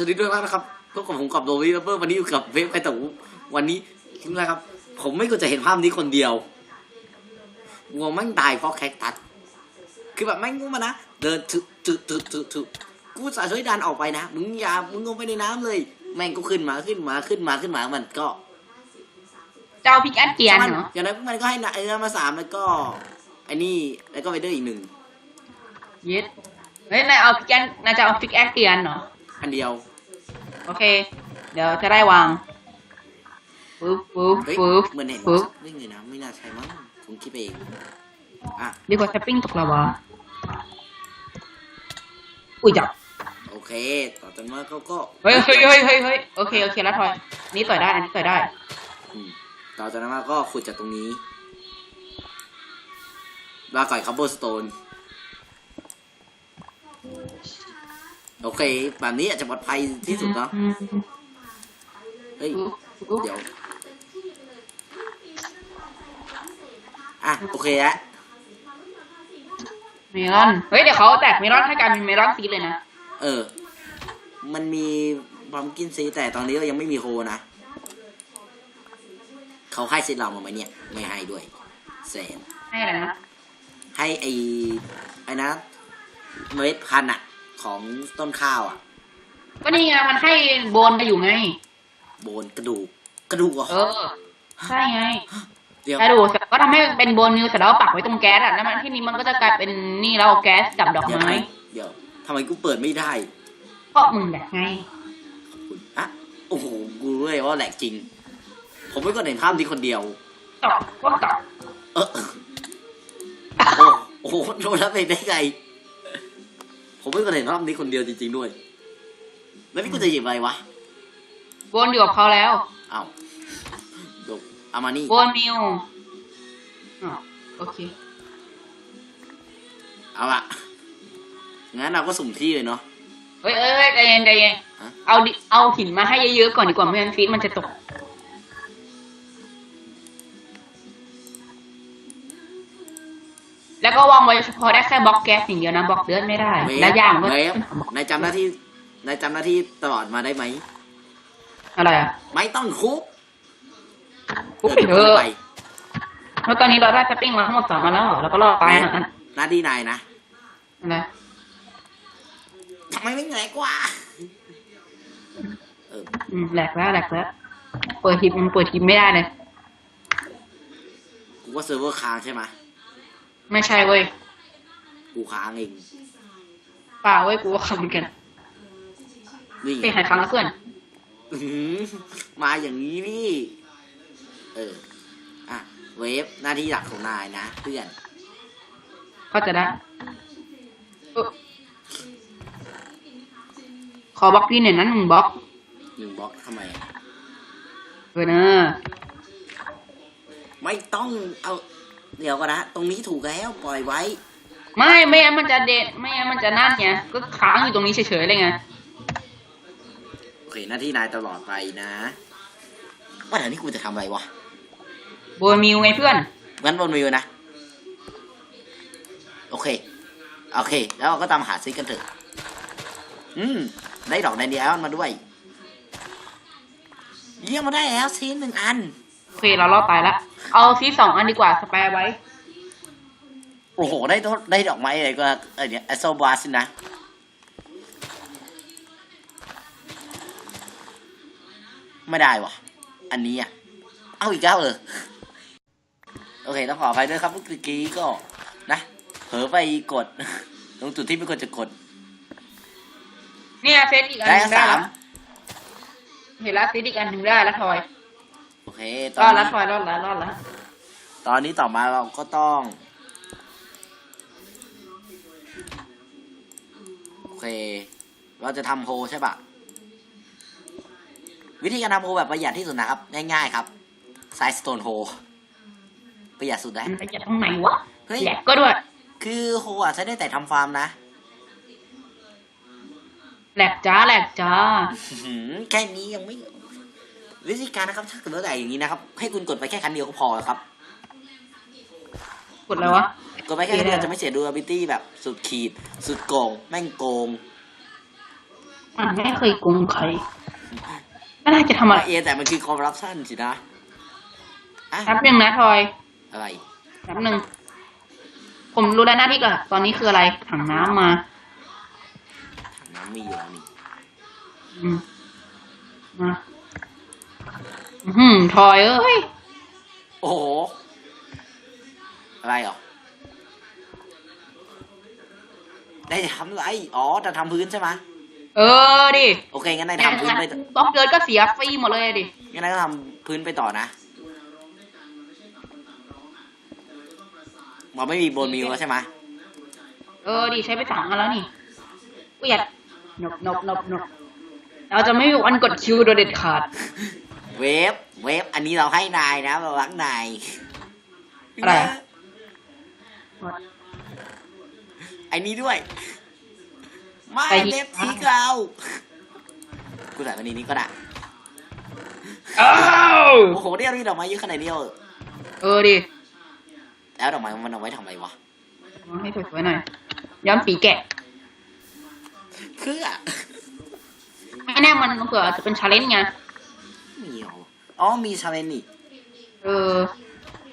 สวัสดีด้วยมากนะครับพบกับผมกับโดวิเปอร์วันนี้อยู่กับเวฟไอตู่วันนี้คิดอะไรครับ ผมไม่ควรจะเห็นภาพนี้คนเดียววัวแม่งตายเพราะแคคตัสคือแบบแม่งงูมานะเดินถึกถึกถึกถึกถึกกูสาช่วยดันออกไปนะมึงอย่ามึงลงไปในน้ำเลย แม่งก็ขึ้นมาขึ้นมาขึ้นมาขึ้นมามันก็ เจ้าพิกแอดเกียนมันเหรออย่างนั้นมันก็ให้นะไอ้นั่นมาสามแล้วก็ไอ้นี่แล้วก็ไปเดอร์อีกหนึ่งเย็ดเฮ้ยนายเอาพิกแอดนายจะเอาพิกแอดเกียนเหรออันเดียว โอเค เดี๋ยวจะได้วางปึ๊บปึ๊บเฮ้ยปึ๊บเหมือนเห็นปึ๊บเรื่องเลยนะไม่น่าใช่มั้งผมคิดไปเองอะดีกว่าแชปปิ้งตกละวะอุ้ยจับโอเค ต่อจากนั้นก็ก็เฮ้ยเฮ้ยเฮ้ยเฮ้ยเฮ้ยโอเคโอเคแล้วทอยนี่ต่อยได้อันนี้ต่อยได้อืมต่อจากนั้นมาก็ขุดจากตรงนี้ลาก่อยคับเบิลสโตน โอเคแบบนี้อาจจะปลอดภัยที่สุดเนาะอืมเฮ้ยปึ๊บปึ๊บเดี๋ยวอะโอเคแล้วเมลอน เฮ้ยเดี๋ยวเขาแตกเมลอนให้กลายเป็นเมลอนซีดเลยนะ เออ มันมีพัมกินซีแต่ตอนนี้เรายังไม่มีโฮนะ เขาให้ซีเรามาไหมเนี่ย ไม่ให้ด้วยแสนให้อะไรนะ ให้ไอไอ้นะเมล็ดพันธุ์อะ ของต้นข้าวอะก็นี่ไงมันให้โบนมาอยู่ไง โบนกระดูกกระดูกเหรอเออ ใช่ไงเดี๋ยวกระดูกเสร็จก็ทำให้เป็นโบนนิวเสร็จแล้วปักไว้ตรงแก๊สอะแล้วมันที่นี้มันก็จะกลายเป็นนี่แล้วแก๊สจับดอกเดี๋ยวไม้เดี๋ยวทำไมกูเปิดไม่ได้เพราะมึงแหละไงอะโอ้โหกูรู้เลยว่าแหลกจริง ผมไม่ก็เห็นภาพนี้คนเดียวตอบก็ตอบเออโอ้โอ้โหโดนรับเองได้ไง ผมไม่ก็เห็นภาพนี้คนเดียวจริงๆด้วย แล้วนี่กูจะหยิบอะไรวะโบนอยู่กับเขาแล้วอ้าวเดี๋ยวเอามานี่โบนนิวอ๋อโอเค เอาละงั้นเราก็สุ่มที่เลยเนาะ เฮ้ยเอ้ยเอ้ยใจเย็นใจเย็นฮะ เอาดิเอาหินมาให้เยอะๆก่อนดีกว่าไม่งั้นฟีดมันจะตก แล้วก็วางไว้เฉพาะได้แค่บล็อกแก๊สอย่างเดียวนะบล็อกเลือดไม่ได้เวฟและอย่างก็เวฟนายจำหน้าที่นายจำหน้าที่ตลอดมาได้ไหม อะไรอะไม่ต้องคุกปุ๊บดินเออไปแล้วตอนนี้เราได้สปริงมาทั้งหมดสองอันแล้วเหรอแล้วก็รอตายนะอันหน้าที่นายนะอะไรทำไมไม่เหนื่อยกว่าเอออืมแหลกแล้วแหลกแล้วเปิดทีมเปิดทีมไม่ได้เลย กูว่าเซิร์ฟเวอร์ค้างใช่ไหม ไม่ใช่เว้ย กูค้างเองเปล่าเว้ยกูว่าคำเหมือนกันนี่ไปหายครั้งแล้วเพื่อน อื้อหือมาอย่างนี้นี่ เออ อะ เวฟหน้าที่หลักของนายนะเพื่อน ก็จะได้เออขอบล็อกพี่หน่อยนั้นหนึ่งบล็อกหนึ่งบล็อกทำไมเออนะไม่ต้องเอา เดี๋ยวก่อนนะ ตรงนี้ถูกแล้วปล่อยไว้ ไม่ไม่งั้นมันจะเด็ดไม่งั้นมันจะนั่นไงก็ค้างอยู่ตรงนี้เฉยๆเลยไงโอเคหน้าที่นายตลอดไปนะว่าแต่นี่กูจะทำอะไรวะโบนมิวไงเพื่อนงั้นบนวิวนะ โอเค โอเค แล้วเราก็ตามหาซิกกันเถอะ อืม ได้ดอกไดเดียนมาด้วย เยี่ยมมาได้แล้วซีนหนึ่งอันโอ เคเรารอดตายละเอาซีสองอันดีกว่าสแปร์ไว้ โอ้โห ได้ดอกได้ดอกไม้อะไรก็เออเนี่ยแอสโซบาสนะ ไม่ได้วะอันนี้อะ เอาอีกแล้วเออ โอเค ต้องขออภัยด้วยครับเมื่อกี้ก็นะเผลอไปกด ตรงจุดที่ไม่ควรจะกด เนี่ยเซตอีกอันหได้นึงได้สาแล้ม วเห็นแล้วเซตอีกอันหนึ่งได้แล้วทอยโอ เคตรออนดแล้วนี้ทอยรอดแล้วรอดแล้วตอนนี้ต่อมาเราก็ต้อง โอเค เราจะทำโฮใช่ปะวิธีการทำโฮแบบประหยัดที่สุดนะครับ ง่ายๆครับไซส์สโตนโฮประหยัดสุดแล้วมันไปจากตรงไหนวะเฮ้ย แหลกก็ด้วยคือโฮอะใช้ได้แต่ทำฟาร์มนะ แหลกจ้าแหลกจ้า อื้อหือแค่นี้ยังไม่ วิธีการนะครับถ้าเกิดว่าแต่อย่างนี้นะครับ ให้คุณกดไปแค่ครั้งเดียวก็พอครับ กดแล้ววะ กดไปแค่ครั้งเดียวจะไม่เสียดู ability แบบสุดขีด สุดโกง แม่งโกงทมันไม่เคยโกงใครน่าจะทำอะไรเอแต่มันคือคอร์รัปชันสินะอะแป๊บหนึ่งนะทอย อะไรแป๊บหนึ่งผมรู้แล้วหน้าที่ก่อนตอนนี้คืออะไรถังน้ำมาถังน้ำมีอยู่แล้วนี่ อืมมา อื้อหืมทอยเอ้ย โอ้โห อะไรเหรอ ได้ทำอะไร อ๋อ จะทำพื้นใช่ไหมเออดิโอเค งั้นนายทำพื้นไปบล็อกเดินก็เสียฟรีหมดเลยดิ งั้นนายก็ทำพื้นไปต่อนะมันไม่มีโบนมิวแล้วใช่ไหมเออดิใช้ไปสามอันแล้วนี่อุ้ยอย่านบนบนบนบเราจะไม่มีวันกดคิวโดยเด็ดขาด เวฟเวฟอันนี้เราให้นายนะเรารักนายอะไรไอ้นี้ด้วย ไม่ไปที่เวฟทีเรากูใส่วันนี้นี้ก็ได้อ้าวโอ้โหเนี่ยมีดอกไม้เยอะขนาดนี้เหรอเออดิแล้วดอกไม้มันเอาไว้ทำไมวะมาให้สวยๆหน่อยย้อมสีแกะเพื่อไม่แน่มันเผื่อจะเป็นชาเลนจ์ไง มีเหรออ๋อมีชาเลนจ์นี่เออ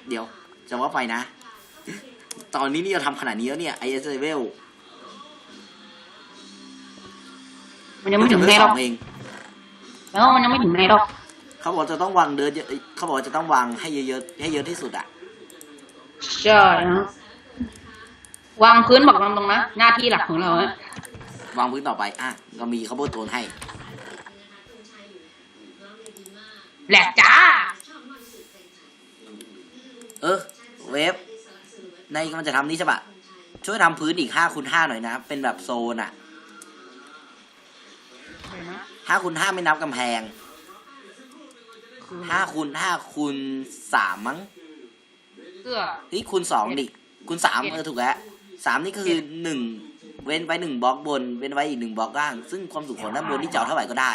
เดี๋ยว จะว่าไปนะ ตอนนี้นี่เราทำขนาดนี้แล้วเนี่ยไอเอสเลเวลมันยังไม่ถึงในหรอกเองแล้วมันยังไม่ถึงในหรอกเขาบอกจะต้องวางเดินเยอะเขาบอกจะต้องวางให้เยอะๆให้เยอะที่สุดอะใช่นะวางพื้นบอกตรงๆนะหน้าที่หลักของเราฮะวางพื้นต่อไปอะก็มีข้าวโพดโตนให้ แหลกจ้า เออ เวฟในายกำลังจะทำนี่ใช่ปะช่วยทำพื้นอีกห้าคูณห้าหน่อยนะ เป็นแบบโซนอะห้าคูณห้าไม่นับกำแพงห้าคูณห้าคูณสามมั้งเสื้อ เฮ้ยคูณสองดิคูณสามเจ็ดเออถูกแล้วสามนี่ก็คือหนึ่งเว้นไว้หนึ่งบล็อกบน เว้นไว้อีกหนึ่งบล็อกล่าง ซึ่งความสูงของด้านบนที่เจาะเท่าไหร่ก็ได้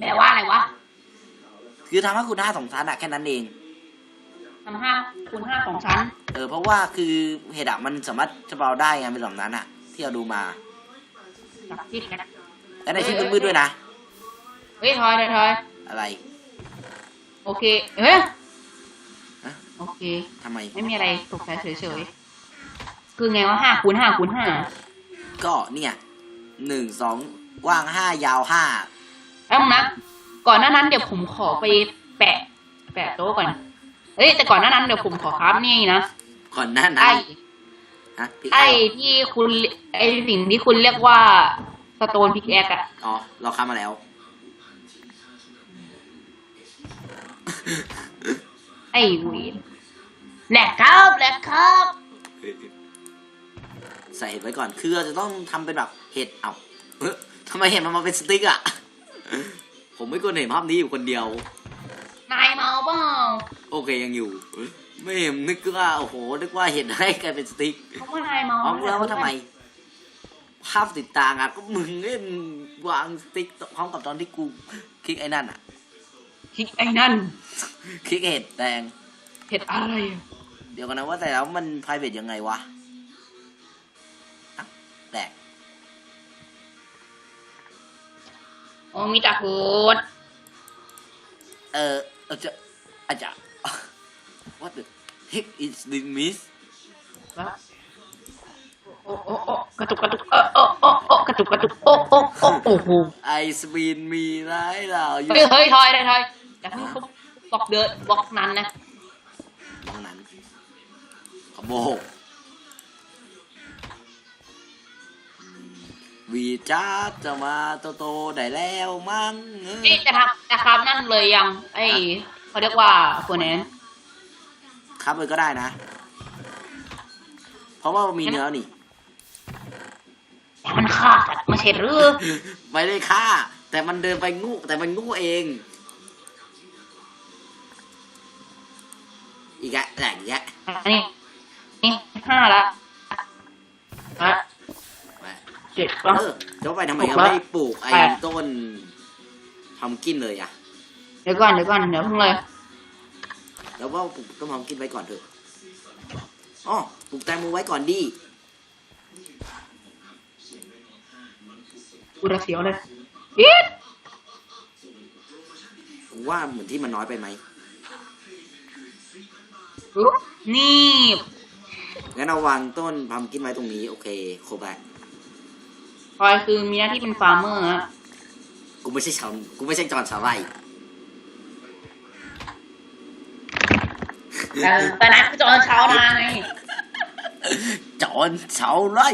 แปลว่าอะไรวะ คือทำให้คูณห้าสองชั้นอะแค่นั้นเองทำห้าคูณห้าสองชั้น เออเพราะว่าคือเห็ดอะมันสามารถจะเบาได้ไงเป็นแบบนั้นอะที่เราดูมาจับที่แท็กและในที่มืดๆด้วยนะเฮ้ยทอยทอยทอยอะไร โอเคเฮ้ยฮะโอเคทำไมไม่มีอะไรตกใจเฉยๆคือไงว่าห้าคูณห้าคูณห้าก็เนี่ยหนึ่งสองกว้างห้ายาวห้าแล้วนะ ก่อนหน้านั้นเดี๋ยวผมขอไปแปะ แปะโต๊ะก่อนเฮ้ยแต่ก่อนหน้านั้นเดี๋ยวผมขอครับนี่นะก่อนหน้านั้ไอ้นฮะพี่ไอ้ที่คุณไอ้สิ่งที่คุณเรียกว่าสโตนพิกแอคอะอ๋อเราค้ามาแล้ว ไอ้เวีนแหลกครับแหลกครับ ใส่เห็ดไว้ก่อนคือเราจะต้องทำเป็นแบบเห็ดเอาเอ้อทำไมเห็ดมันมาเป็นสติ๊กอะผม ไม่ควรเห็นภาพนี้อยู่คนเดียวนายเมาเปล่าโอเคยังอยู่ ไม่เห็นนึกว่าโอ้โหนึกว่าเห็ดให้กลายเป็นสติ๊กเพราะว่านายเมาอ๋อรู้แล้วว่าทำไม ภาพติดตางอะก็มึงเล่นวางสติ๊กพร้อมกับตอนที่กูคลิกไอ้นั่นอะคิดไอ้นั่นคลิกเห็ดแดงเห็ดอะไรอะเดี๋ยวกันนะว่าแต่แล้วมัน p r i v a t ยังไงวะอะแดก โอ้มีแต่โหดเออเออจะอาจจะ what the heck is this miss แล้วโอ้โอ้โอ้กระตุกกระตุกเออโอ้โอ้โอ้กระตุกกระตุกโอ้โอ้โอ้โอ้โหไอสปีนมีร้ายเราอยู่เฮ้ยเฮ้ยทอยเลยทอยอย่าเพิ่งทุบบอกเดินบอกนั้นนะตรงนั้นขโมก วีจ้าจะมาโตโตๆได้แล้วมั้งเออนี่จะทำจะครับนั่นเลยยัง ไอเขาเรียกว่าคนนั้นครับเลยก็ได้นะ เพราะว่ามีเนื้อนี่แต่มันฆ่าสัตว์มาเฉดหรือ ไม่ได้ฆ่า แต่มันเดินไปงูแต่มันงูเอง อีกแล้วแหลกอีกแล้วอันนี้นี่ห้าละละไป เจ็ดเอละอจะว่าไปทำไมถูกเราแล้วไม่ปลูกไอ้แปดต้นทำกินเลยอะ เดี๋ยวก่อนเดี๋ยวก่อนเดี๋ยวเพิ่งเลยแล้วว่าปลูกต้นทำกินไว้ก่อนเถอะอ๋อปลูกแตงโมไว้ก่อนดิกูจะเสียวเลยชิดกูว่าเหมือนที่มันน้อยไปไหมปุ๊บนี่งั้นเอาวางต้นพัมกินไว้ตรงนี้ โอเคครบแล้ว พลอยคือมีหน้าที่เป็นฟาร์มเมอร์อะกูไม่ใช่ชาวกูไม่ใช่จอนชาวไร่แต่แต่นั้นคือจอนเช้านาไงจอนชาวไร่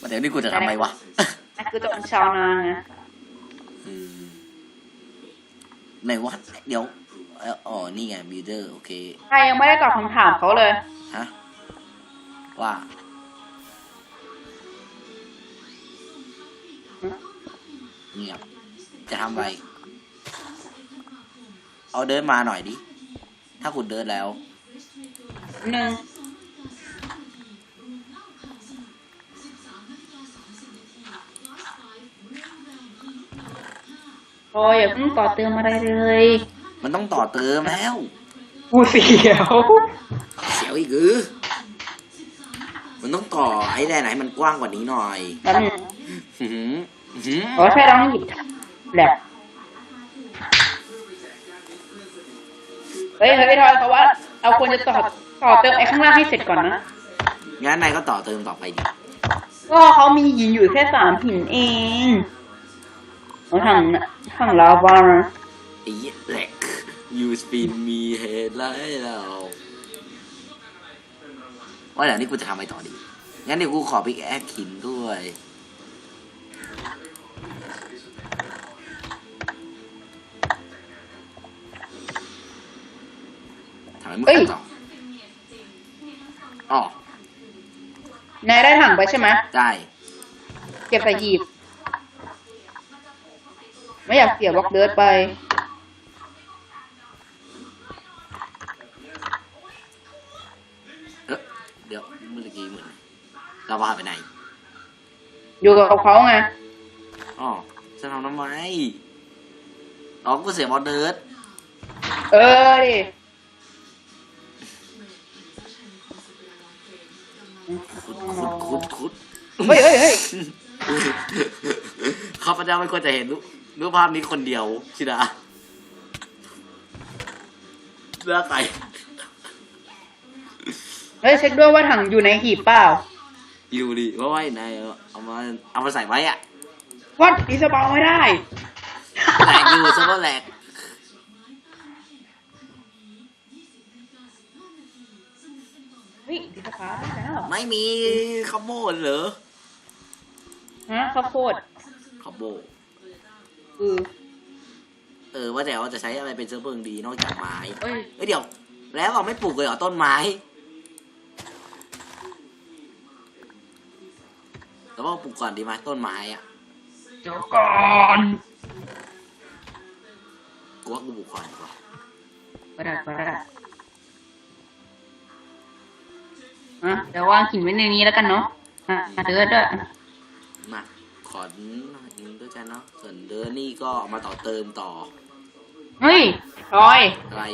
มาเดี๋ยวนี้กูจะทำไมวะนั่นคือจอนเช้านาไงอืมในวัดเดี๋ยวเอ่ออ๋อ นี่ไงบิวเดอร์ โอเค ใครยังไม่ได้ตอบคำถามเขาเลย ฮะ ว่า เงียบจะทำอะไร เอาเดินมาหน่อยดิ ถ้าคุณเดินแล้ว หนึ่งพลอยอย่าเพิ่งต่อเติมอะไรเลยมันต้องต่อเติมแล้ว กูเสียวเสียวอีกหรือมันต้องต่อไอ้แดนไหนมันกว้างกว่านี้หน่อยแล้วมันหืมหืม ขอแค่ต้องหยิบแหลกเฮ้ยเฮ้ยทอยเขาว่าเราควรจะต่อต่อเติมไอ้ข้างล่างให้เสร็จก่อนนะงั้นนายก็ต่อเติมต่อไปดิก็เขามีหินอยู่แค่สามหินเองเอาถังถังลาวานะไอ้แหลก you spin me head ไล่เราว่าเดี๋ยวนี้กูจะทำอะไรต่อดี งั้นเดี๋ยวกูขอพิกแอคขินด้วย ทำไมมึงกันต่ออ๋อนายได้ถังไปใช่ไหมได้เก็บใส่หีบ ไม่อยากเสียบล็อกเดิร์ดไป เอ๊ะเดี๋ยวเมื่อกี้เหมือนเราว่าไปไหน อยู่กับเขาไง อ๋อจะทำทำไมอ๋อกูเสียบอลเดิร์ดเออดิ คุดคุดคุดคุดเฮ้ยเฮ้ยเฮ้ยข้าพเจ้าไม่ควรจะเห็นรูปรูปภาพนี้คนเดียวชิดาเลือกใครเฮ้ยเช็คด้วยว่าถังอยู่ในหีบเปล่า อยู่ดิเพราะว่านายเอามาเอามาใส่ไว้อะวัดอีสบองไม่ได้ แหลกอยู่ซะว่าแหลก ฮ้ยดีสปาได้แล้วไม่มีคาโบเหรอฮะข้าวโพดคาโบเออเออว่าแต่ว่าจะใช้อะไรเป็นเชื้อเพลิงดีนอกจากไม้เอ้ยเอ้ยเดี๋ยว แล้วเราไม่ปลูกเลยเหรอต้นไม้แล้วว่าปลูกก่อนดีไหมต้นไม้อะเดี๋ยวก่อนกูว่ากูปลูกก่อนดีกว่าประดับประดับ อะเดี๋ยววางหินไว้ในนี้แล้วกันเนาะอะเดือดด้วยมาขอหน่อยนึงด้วยกันเนาะส่วนเดินนี่ก็เอามาต่อเติมต่อ เฮ้ยพลอย อะไร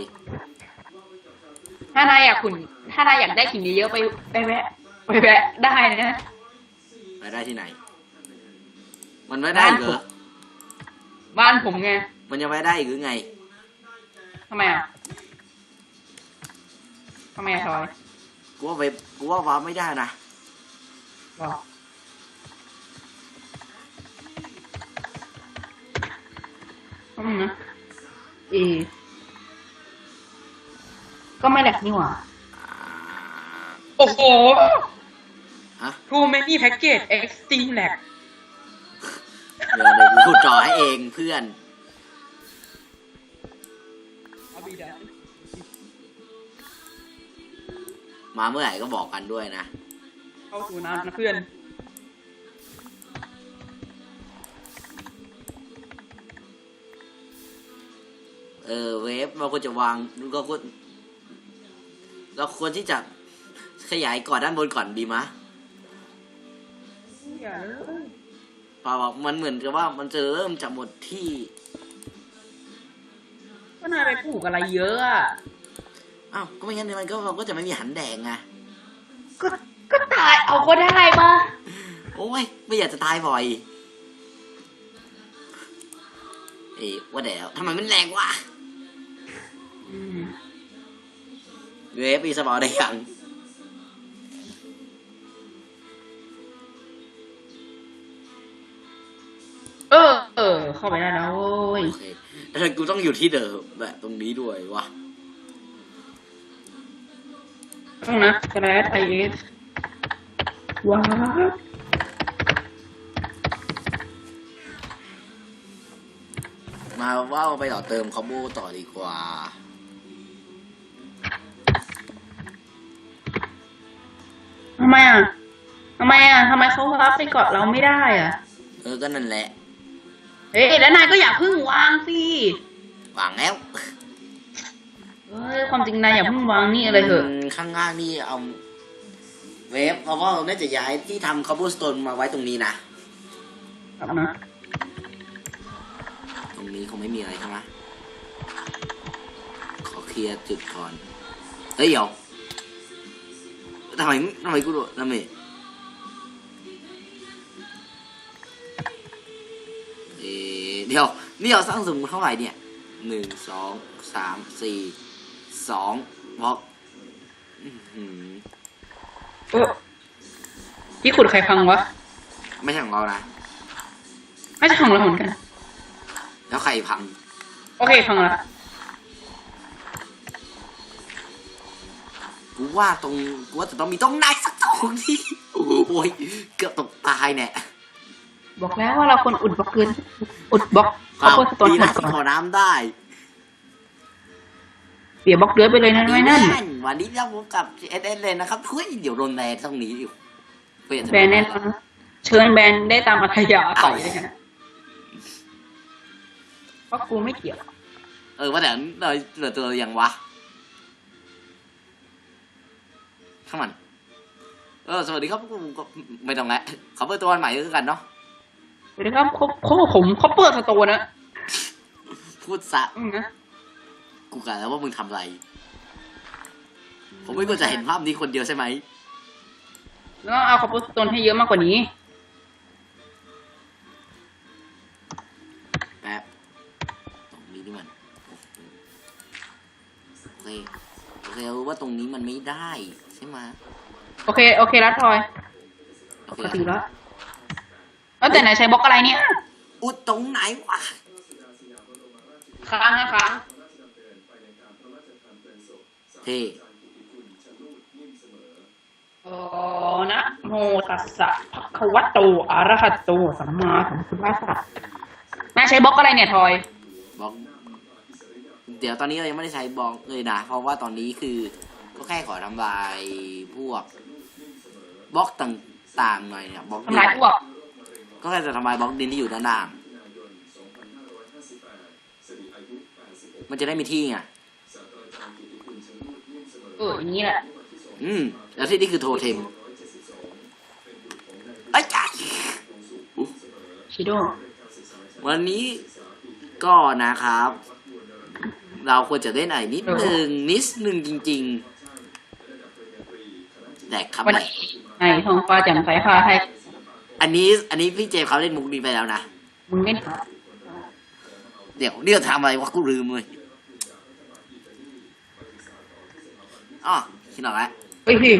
ถ้านายอยากขุนถ้านายอยากได้หินเยอะๆไปไปแวะไปแวะได้นะไปได้ที่ไหน มันไม่ได้อีกเหรอบ้านผมไงมันยังไม่ได้อีกหรือไงทำไมอะทำไมอะพลอย กูว่าไปกูว่าว้าร์ปไม่ได้นะบอกทำไมนะเอก็ไม่แหลกนี่หว่าอ่าโอ้โห ฮะ Too many package extreme lag เดี๋ยวเดี๋ยวกูจอให้เองเพื่อน มาเมื่อไหร่ก็บอกกันด้วยนะ เข้าสู่น้ำนะเพื่อน เออเวฟเราควรจะวางก็ควรเราควรที่จะขยายก่อนด้านบนก่อนดีมะอย่าเลยเปล่าๆมันเหมือนกับว่ามันจะเริ่มจากหมดที่ ก็นายไปปลูกอะไรเยอะอะ อ้าวก็ไม่งั้นมันก็เราก็จะไม่มีหันแดงไงก็ก็ตายเอาก็ได้ปะโอ้ยไม่อยากจะตายบ่อย เอ๊ะว่าเดี๋ยวทำไมมันแรงวะอืมเวฟมีสมองได้ยังเออ เออ เข้าไปได้แล้วโว้ยโอเคแต่กูต้องอยู่ที่เดิมแบบตรงนี้ด้วยวะ ต้องนะสแลชไอเอสว้าวมาว่าไปต่อเติมคอมโบต่อดีกว่า ทำไมอะ ทำไมอะ ทำไมเขารับไปเกาะเราไม่ได้อะ เออ ก็นั่นแหละ เอ้ยแล้วนายก็อย่าเพิ่งวางสิวางแล้ว เอ้ย ความจริงนายอย่าเพิ่งวางนี่อะไรเถอะม ข้างล่างนี่เอาเวฟเพราะว่าเราน่าจะย้ายที่ทำคอมโบสโตนมาไว้ตรงนี้นะ ครับนะตรงนี้คงไม่มีอะไรใช่ไหมขอเคลียร์จุดก่อน เฮ้ยเดี๋ยวทำไมทำไมกูโดดทำไมเอ๊ะเดี๋ยว นี่เราสร้างสมมติเท่าไหร่เนี่ยหนึ่งสองสามสี่สองบล็อก อื้อหือโอ้ที่ขุดใครพังวะ ไม่ใช่ของเรานะ ไม่ใช่ของเราเหมือนกัน แล้วใครพัง โอเคพังละกูว่าตรงกูว่าจะต้องมีตรงไหนสักตรงที่โอ้ยเกือบตกตายเนี่ยบอกแล้วว่าเราคนอุดบล็อกเกินอุดบล็อกครัเขาบเปิดสตอนดีหมนะดก่ที่อนขอน้ำได้เสียบล็อกเดือยไปเลยนะไม่นั่น วันนี้เราพบกับเอสเอสเลยนะครับเฮ้ยเดี๋ยวโดนแบนตรงนี้อยู่เปลี่ยนแบรนด์แน่นอนเชิญแบรนด์ได้ตามอัธยาศัยเลยนะเพราะกูไม่เกี่ยว เออว่าแต่เราเหลือตัวยังวะข้างมัน เออ สวัสดีครับกูก็ไม่ต้องแล้วขอเปิดตัววันใหม่ด้วยกันเนาะสวัสดีครับเขาเขาผมเขาเปิดสโตร์นะ พูดซะอืมนะ กูกะแล้วว่ามึงทำอะไร ผมไม่ควรจะเห็นภาพนี้คนเดียวใช่ไหมแล้วเอาคอปเปอร์สโตนให้เยอะมากกว่านี้ แป๊บตรงนี้นี่มันโอเคโอเครู้ว่าตรงนี้มันไม่ได้ใช่ไหมโอเค โอเคแล้วทอยโอปเคกติแล้วแล้วแต่ไหนใช้บล็อกอะไรเนี่ย อุดตรงไหนวะค้างนะค้างเท่โอ้นะโมตัสสะภะคะวะโตอะระหะโตสัมมาสัมพุทธัสสะนายใช้บล็อกอะไรเนี่ยทอยบล็อกเดี๋ยวตอนนี้เรายังไม่ได้ใช้บล็อกเลยนะ เพราะว่าตอนนี้คือก็แค่ขอทำลายพวกบล็อกต่างๆหน่อยเนี่ยบล็อกดิทำลายพวก ก็แค่จะทำลายบล็อกดินที่อยู่ด้านล่างมันจะได้มีที่ไง เอออย่างนี้แหละ อืม แล้วที่นี่คือโทเทมไอ้ยจ้าชิโดวันนี้ก็นะครับ เราควรจะเล่นอะไรนิดหนึ่งนิดหนึ่งจริง ๆ แต่ครับวันไม่นี้ในท้องฟ้าแจ่มใสฟ้าไทยอันนี้ อันนี้พี่เจมส์เขาเล่นมุกนี้ไปแล้วนะ มึงเล่นหาเดี๋ยวนี่เราทำอะไรวะกูลืมเลย อ๋อคิดออกแล้วเฮ้ยพี่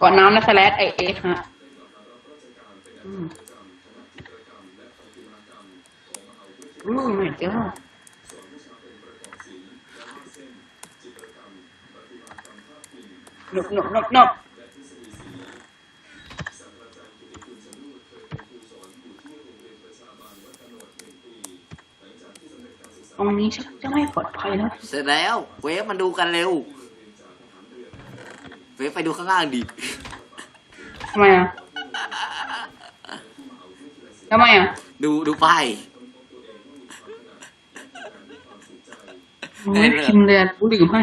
ก่อนน้ำนะสแลชไอเอสฮะอืมอืมไม่เจ้าหนบหนบหนบหนบตรงนี้ชักจะไม่ปลอดภัยแล้ว เสร็จแล้ว เวฟมันดูกันเร็ว เวฟไปดูข้างล่างดิทำไมอะทำไมอะดูดูป้ายไม่พิมพ์เลยอะรู้หรือไม่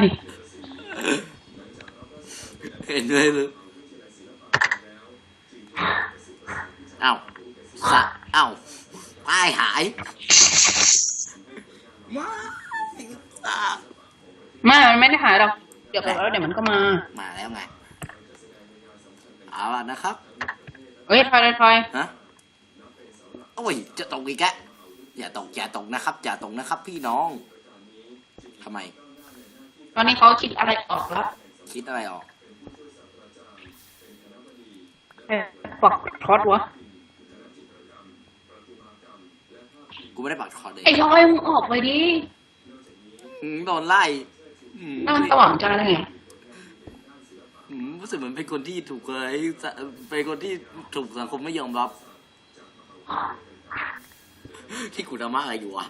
เห็นเลยเลยเอ้าสะเอ้าป้ายหายว้ายสะไม่มันไม่ได้หายหรอก เดี๋ยวแล้วเดี๋ยวมันก็มา มาแล้วไง เอาล่ะนะครับ เฮ้ยทอยทอยทอยฮะ โอ้ย จะตกอีกแกะอย่าตกอย่าตกนะครับ อย่าตกนะครับ พี่น้อง ทำไม ตอนนี้เขาคิดอะไรออกแล้ว คิดอะไรออกเออปักคอร์สวะ กูไม่ได้ปักคอร์ดเลยไอ้ทอยมึงออกไปดิอืมโดนไล่อืม นั่นมันสว่างจ้าได้ไงอืมรู้สึกเหมือนเป็นคนที่ถูกเลยเป็นคนที่ถูกสังคมไม่ยอมรับ ที่กูทำอะไรอยู่วะ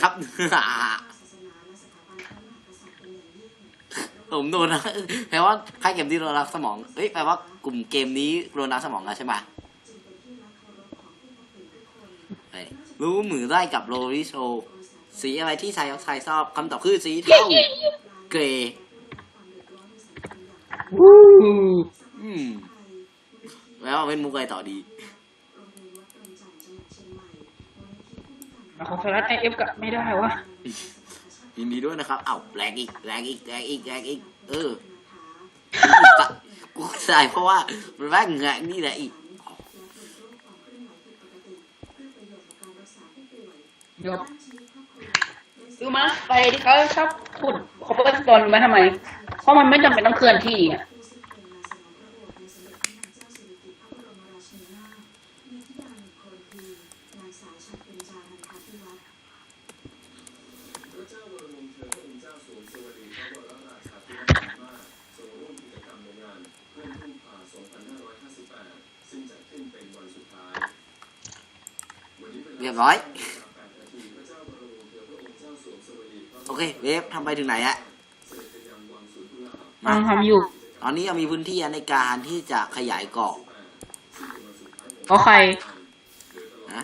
ครับผมโดนนะแปลว่าค่ายเกมที่โดนรักสมองเอ้ยแปลว่ากลุ่มเกมนี้โดนรักสมองแล้วใช่ไหมเฮ้ยรู้มือได้กับโรลิโช สีอะไรที่ชายออกไซด์ชอบคำตอบคือสีเทาเกรย์วู้อืมแล้วเอาเป็นมุกอะไรต่อดีของสหรัฐไอเอฟกับไม่ได้วะยินดีด้วยนะครับ เอ้าแรงอีกแรงอีกแรงอีกแรงอีก เออ กูใส่เพราะว่า มันแรงแรงนี่แหละอีกเดี๋ยว รู้ไหมไปที่เขาชอบพูดคอปเปอร์สโตนมาทำไม เพราะมันไม่จำเป็นต้องเคลื่อนที่อะเรียบร้อย โอเค เวฟทำไป ถึงไหนอะมังทำอยู่ ตอนนี้ยังมีพื้นที่ในการที่จะขยายเกาะเพราะใครนะ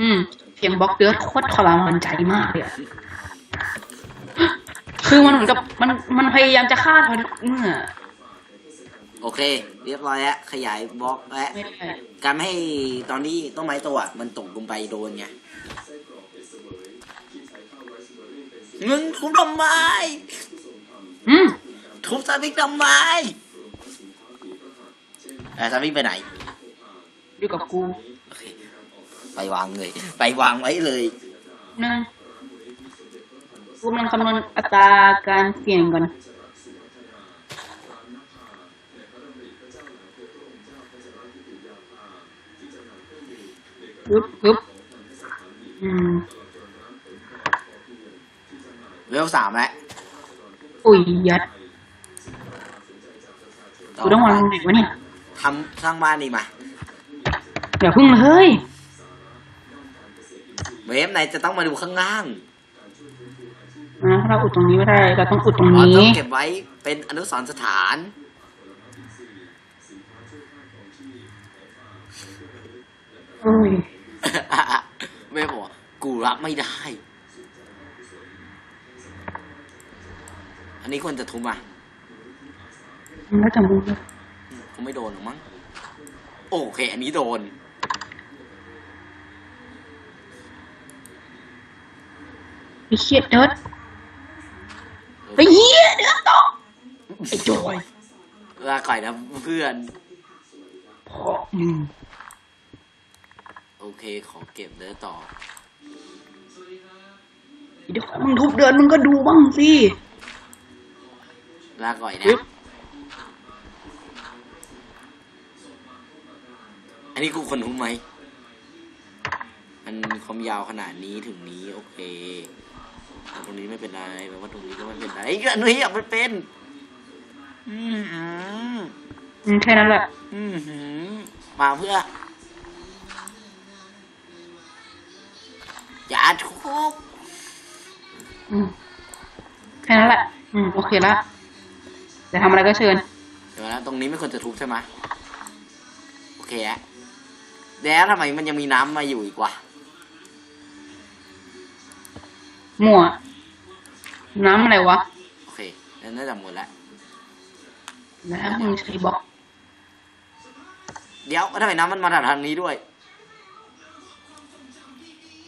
อืมเสียงบล็อกเดือดโคตรทรมานใจมากเลยอะคือมันเหมือนกับมันมันพยายามจะฆ่าเธอเมื่อ โอเค เรียบร้อยแล้วขยายบล็อกและไม่ได้การไม่ให้ตอนนี้ต้นไม้ตัวอะมันตกลงไปโดนไง มึงทุบทำไมอืมทุบซาบิกทำไมเออซาบิกไปไหน อยู่กับกูโอเคไปวางเลย ไปวางไว้เลยนะกูกำลังคำนวณอัตราการเสี่ยงก่อน ปึ๊บปึ๊บอืม เวลสามแล้วอุ้ยยัดกูต้องวางตรงไหนวะเนี่ยทำสร้างบ้านนี่มา อย่าพึ่งเลยเฮ้ยเวฟไหนจะต้องมาดูข้างล่างนะถ้าเราอุดตรงนี้ไม่ได้เราต้องอุดตรงอ๋อนี้ต้องเก็บไว้เป็นอนุสรณ์สถาน โอ้ยเวฟบอกว่ากูรับไม่ได้ อันนี้ควรจะทุบอะแล้วแต่มึงคงไม่โดนหรอกมั้งโอเค อันนี้โดน ไอ้เชี่ยเดิร์ดไอ้เหี้ยเดือดตกไอ้จอยลาก่อยนะเพื่อนพออืมโอเค ขอเก็บเด้อต่อ เดี๋ยวมึงทุบเดินมึงก็ดูบ้างสิ ลาก่อยนะปึ๊บอันนี้กูคนรู้ไหม มันความยาวขนาดนี้ถึงนี้โอเค ตรงนี้ไม่เป็นไรแปลว่าตรงนี้ก็ไม่เป็นไรไอ้ยอันนี้อยากมันเป็น อืมหืมอืมแค่นั้นแหละ อืมหืมมาเพื่อ อย่าทุบอืมแค่นั้นแหละ อืม โอเคละ จะทำอะไรก็เชิญ เดี๋ยวนะตรงนี้ไม่ควรจะทุบใช่ไหมโอเคอะแล้วทำไมมันยังมีน้ำมาอยู่อีกวะมั่ว น้ำอะไรวะโอเคแล้วน่าจะหมดแล้วแล้วมึงใช้บล็อกเดี๋ยวทำไมน้ำมันมาทางนี้ด้วย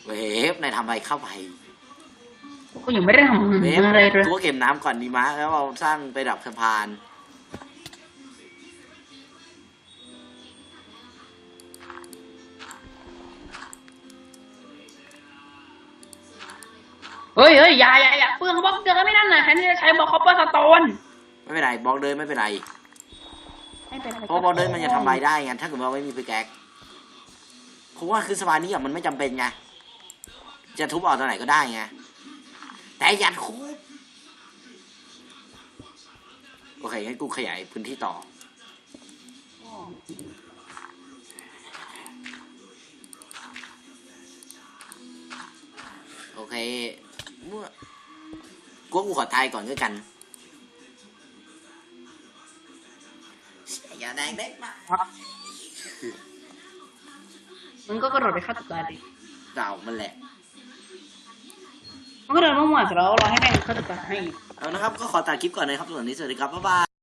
เวฟนายทำอะไรเข้าไป ก็ยังไม่ได้ทำอะไรเลยกูก็เก็บน้ำก่อนดีมะแล้วเราสร้างไปดับสะพาน เฮ้ยเฮ้ยอย่าอย่าอย่าเปลืองบล็อกเจอไม่นั่นน่ะแทนจะใช้บล็อกคอปเปอร์สโตนไม่เป็นไรบล็อกเดินไม่เป็นไรเพราะบล็อกเดินมันจะทำลายได้ไงถ้าเกิดว่าไม่มีไปแก๊กเพราะว่าคือสะพานนี้อะมันไม่จำเป็นไง จะทุบออกตอนไหนก็ได้ไง แต่อยัดคุบโอเคงั้นกูขยายพื้นที่ต่อ โอเคเมื่อกูว่ากูขอทายก่อนก็กันอย่าแดงเด็กมากมึงก็กระโดดไปฆ่าตัวตายดิเดามันแหละ มันก็เดินมั่วๆเสร็จแล้วรอให้แม่งเขาตัวตายให้ เอานะครับ ก็ขอตัดคลิปก่อนนะครับส่วนนี้สวัสดีครับบ๊ายบาย